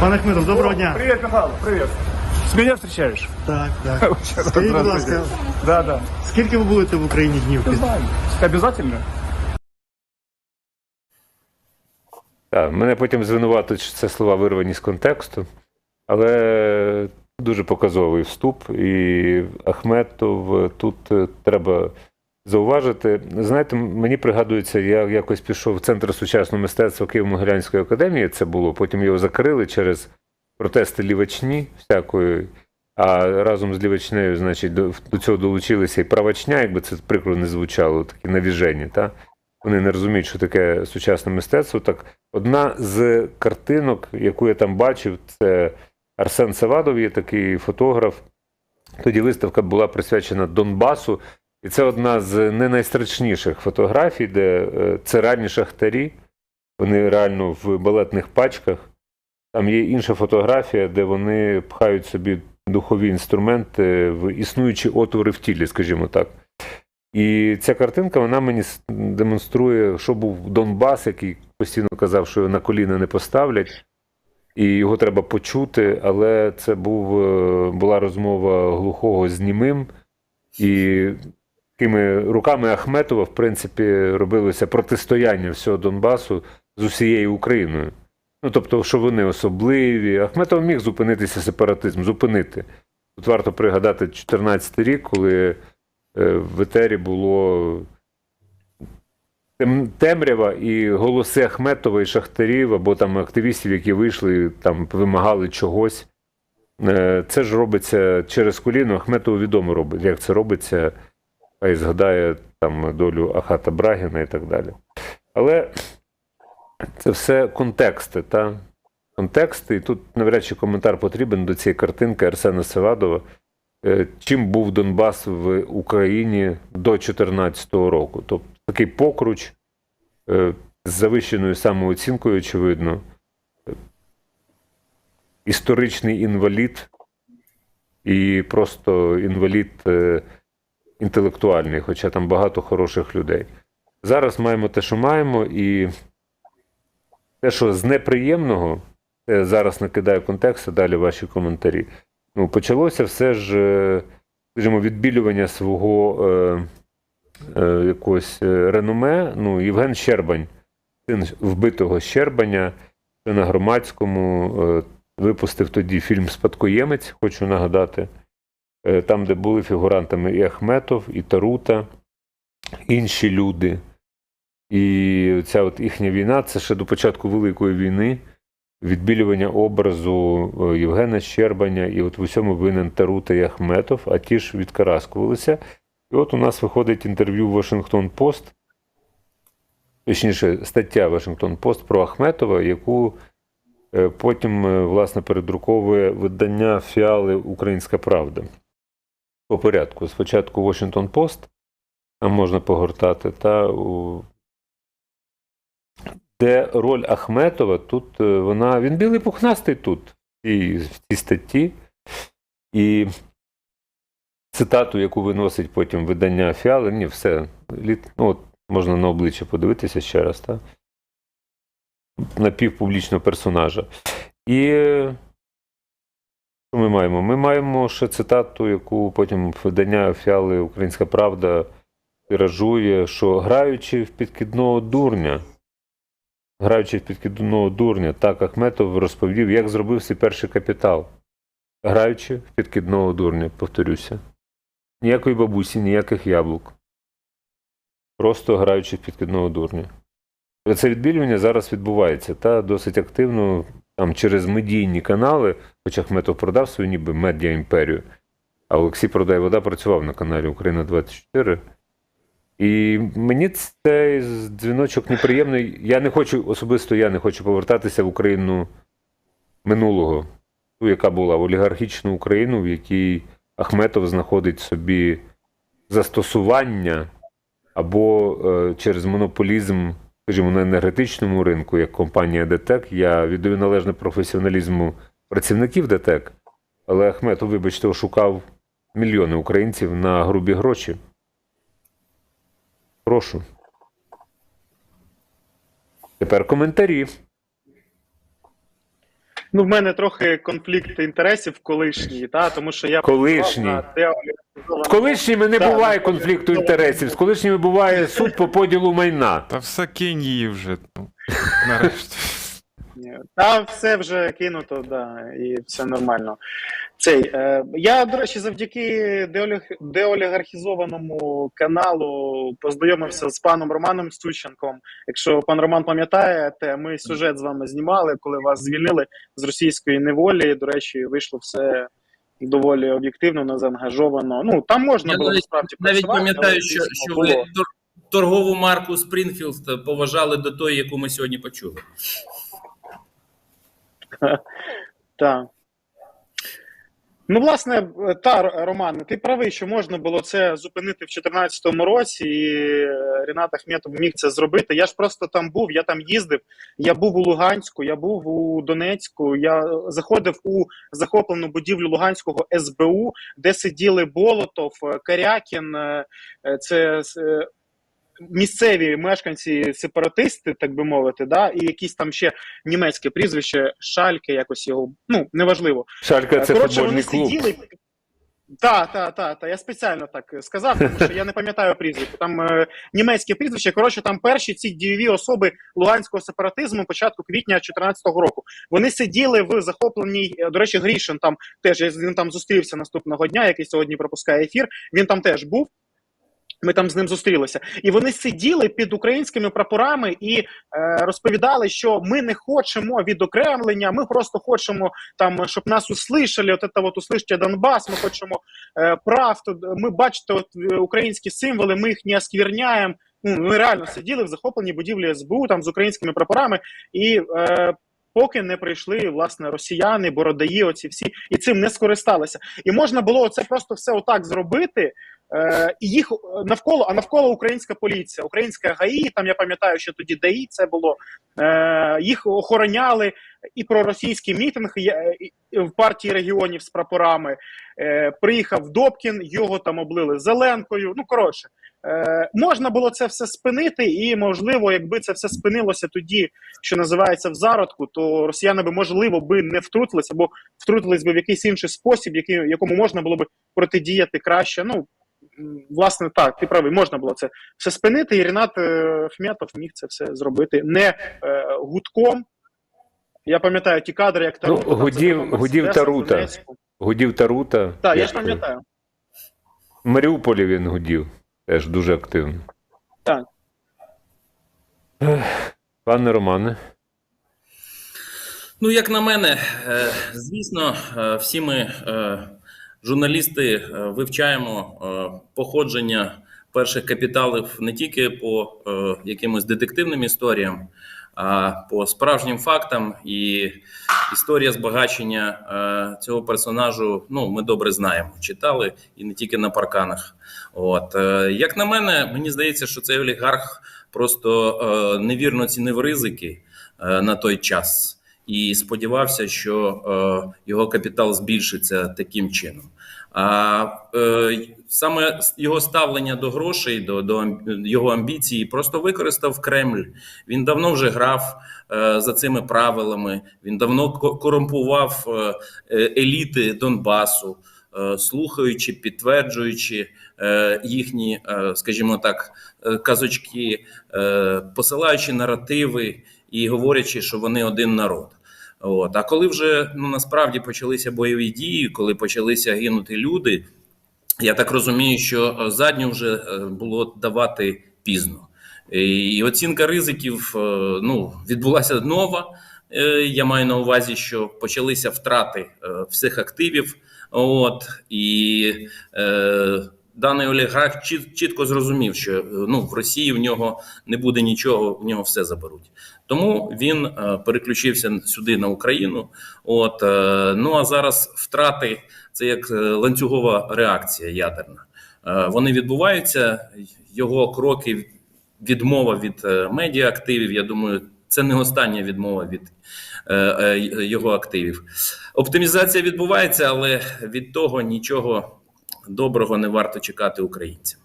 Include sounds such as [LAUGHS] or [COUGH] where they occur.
Пане Ахмедов, доброго дня. Привет, Михаил, привет. С меня встречаешь? Так, так. [LAUGHS] Скажіть, будь ласка, Да, да. скільки ви будете в Україні днів? Знаю. Обязательно? Так, мене потім звинуватить, що це слова вирвані з контексту, але дуже показовий вступ. І Ахметов тут е, треба зауважити. Знаєте, мені пригадується, я якось пішов в Центр сучасного мистецтва Києво-Могилянської академії. Це було. Потім його закрили через протести лівачні всякої. А разом з лівачнею, значить, до, цього долучилися і правачня, якби це прикро не звучало, такі навіжені. Та? Вони не розуміють, що таке сучасне мистецтво. Так, одна з картинок, яку я там бачив, це Арсен Савадов, є такий фотограф. Тоді виставка була присвячена Донбасу. І це одна з не найстрашніших фотографій, де е, це реальні шахтарі. Вони реально в балетних пачках. Там є інша фотографія, де вони пхають собі духові інструменти в існуючі отвори в тілі, скажімо так. І ця картинка вона мені демонструє, що був Донбас, який постійно казав, що його на коліна не поставлять, і його треба почути. Але це був, е, була розмова глухого з німим, і такими руками Ахметова, в принципі, робилося протистояння всього Донбасу з усією Україною. Ну, тобто, що вони особливі. Ахметов міг зупинитися сепаратизм, зупинити. Тут варто пригадати 14 рік, коли е, в етері було темрява і голоси Ахметова і Шахтарів, або там активістів, які вийшли, там вимагали чогось. Е, Це ж робиться через коліно. Ахметову відомо робить, як це робиться, хай згадає там долю Ахата Брагіна і так далі. Але це все контексти, та? Контексти, і тут навряд чи коментар потрібен до цієї картинки Арсена Севадова. Е, Чим був Донбас в Україні до 2014 року? Тобто такий покруч е, з завищеною самооцінкою, очевидно, історичний інвалід і просто інвалід е, інтелектуальний, хоча там багато хороших людей. Зараз маємо те, що маємо, і те, що з неприємного, зараз накидаю контекст, а далі ваші коментарі. Ну, почалося все ж, е, скажімо, відбілювання свого е, е, якогось е, реноме. Ну, Євген Щербань, син вбитого Щербаня, що на громадському е, випустив тоді фільм Спадкоємець, хочу нагадати, там, де були фігурантами і Ахметов, і Тарута, інші люди. І ця от їхня війна це ще до початку Великої війни, відбілювання образу е, Євгена Щербаня, і от в усьому винен Тарута і Ахметов, а ті ж відкараскувалися. І от у нас виходить інтерв'ю Вашингтон Пост, точніше, стаття Вашингтон Пост про Ахметова, яку е, потім, е, власне, передруковує видання Фіали Українська Правда. По порядку. Спочатку Washington Post, можна погортати, та де роль Ахметова тут е, вона. Він білий пухнастий тут, цій, в цій статті. І цитату, яку виносить потім видання Фіали, ні, все. Літ, ну, от, можна на обличчя подивитися ще раз, так? Напівпублічного персонажа. І ми маємо? Ми маємо ще цитату, яку потім видання Фіали Українська Правда тиражує, що граючи в підкидного дурня. Граючи в підкидного дурня, так Ахметов розповів, як зробив свій перший капітал. Граючи в підкидного дурня, повторюся. Ніякої бабусі, ніяких яблук. Просто граючи в підкидного дурня. Це відбілювання зараз відбувається та досить активно там через медійні канали, хоча Ахметов продав свою ніби медіа імперію, а Олексій Продай Вода працював на каналі Україна 24. І мені цей дзвіночок неприємний. Я не хочу, особисто я не хочу повертатися в Україну минулого, ту, яка була в олігархічну Україну, в якій Ахметов знаходить собі застосування або е, через монополізм, скажімо, на енергетичному ринку, як компанія ДТЕК. Я віддаю належне професіоналізму працівників ДТЕК, але Ахметов, вибачте, ошукав мільйони українців на грубі гроші. Прошу. Тепер коментарі. Ну, в мене трохи конфлікт інтересів колишній, та, тому що я Колишній? працював на З колишніми не буває конфлікту інтересів, з колишніми буває суд по поділу майна. Та все кинь її вже. Ну, нарешті. Та все вже кинуто, да, і все нормально. Цей, е, я, до речі, завдяки деоліг, деолігархізованому каналу познайомився з паном Романом Сущенком. Якщо пан Роман пам'ятає, те ми сюжет з вами знімали, коли вас звільнили з російської неволі. До речі, вийшло все доволі об'єктивно, не заангажовано. Ну там можна Я було навіть- насправді Навіть пам'ятаю, але, що, що було. ви торгову марку Спрінфілд поважали до тої, яку ми сьогодні почули. Так. Ну, власне, та Роман, ти правий, що можна було це зупинити в 2014 році, і е, Рінат Ахметов міг це зробити. Я ж просто там був, я там їздив. Я був у Луганську, я був у Донецьку. Я заходив у захоплену будівлю Луганського СБУ, де сиділи Болотов, е, Карякін. е, е, Це е, місцеві мешканці сепаратисти, так би мовити, да, і якісь там ще німецьке прізвище, Шальке, якось його, ну неважливо. Шалька це Коротше, футбольний вони клуб. сиділи. Так, так, так, та. я спеціально так сказав, тому що я не пам'ятаю прізвище. Там е, німецьке прізвище. Коротше, там перші ці дієві особи луганського сепаратизму початку квітня 2014 року. Вони сиділи в захопленій. е, До речі, Грішин там теж я з ним там зустрівся наступного дня, який сьогодні пропускає ефір. Він там теж був. Ми там з ним зустрілися, і вони сиділи під українськими прапорами і е, розповідали, що ми не хочемо відокремлення, ми просто хочемо там, щоб нас услышали, от це от услышьте Донбас, ми хочемо е, прав. Ми бачите, от е, українські символи, ми їх не оскверняємо. Ну, ми реально сиділи в захопленій будівлі СБУ там з українськими прапорами, і е, поки не прийшли власне росіяни, бородаї, оці всі, і цим не скористалися. І можна було це просто все отак зробити. Е, їх навколо, а навколо українська поліція, українська ГАІ, там я пам'ятаю, що тоді ДАІ це було. Е, їх охороняли і проросійський мітинг і, і в партії регіонів з прапорами. Е, приїхав Добкін, його там облили зеленкою. Ну коротше, е, можна було це все спинити, і можливо, якби це все спинилося тоді, що називається в зародку, то росіяни би можливо би не втрутилися, або втрутились би в якийсь інший спосіб, який, якому можна було би протидіяти краще. Ну власне, так, ти правий, можна було це все спинити, і Рінат е, Фмєтов міг це все зробити не е, гудком. Я пам'ятаю ті кадри, як Ну, Тарута. там гудів- гудів Тарута. Гудів Тарута. Так, я ж пам'ятаю. В Маріуполі він гудів. Теж дуже активно. Так. Пане Романе. Ну, як на мене, е, звісно, е, всі ми, е, журналісти, вивчаємо походження перших капіталів не тільки по якимось детективним історіям, по справжнім фактам. І історія збагачення цього персонажу, ну, ми добре знаємо, читали і не тільки на парканах. От е, як на мене, мені здається, що цей олігарх просто е, невірно цінив ризики е, на той час і сподівався, що е, його капітал збільшиться таким чином. А е, саме його ставлення до грошей, до, до його амбіції, просто використав Кремль. Він давно вже грав е, за цими правилами. Він давно ко- корумпував е, е, еліти Донбасу, е, слухаючи, підтверджуючи е, їхні, е, скажімо так, е, казочки, е, посилаючи наративи і говорячи, що вони один народ. От. А коли вже ну, насправді почалися бойові дії, коли почалися гинути люди, я так розумію, що е, задню вже е, було давати пізно. І оцінка ризиків е, ну, відбулася нова. Е, Я маю на увазі, що почалися втрати е, всіх активів. От і е, даний олігарх чіт- чітко зрозумів, що е, ну, в Росії в нього не буде нічого, в нього все заберуть. Тому він е, переключився сюди на Україну. От е, ну а зараз втрати це як ланцюгова реакція ядерна. Вони відбуваються. Його кроки, відмова від е, медіаактивів. Я думаю, це не остання відмова від його активів. Оптимізація відбувається, але від того нічого доброго не варто чекати українцям.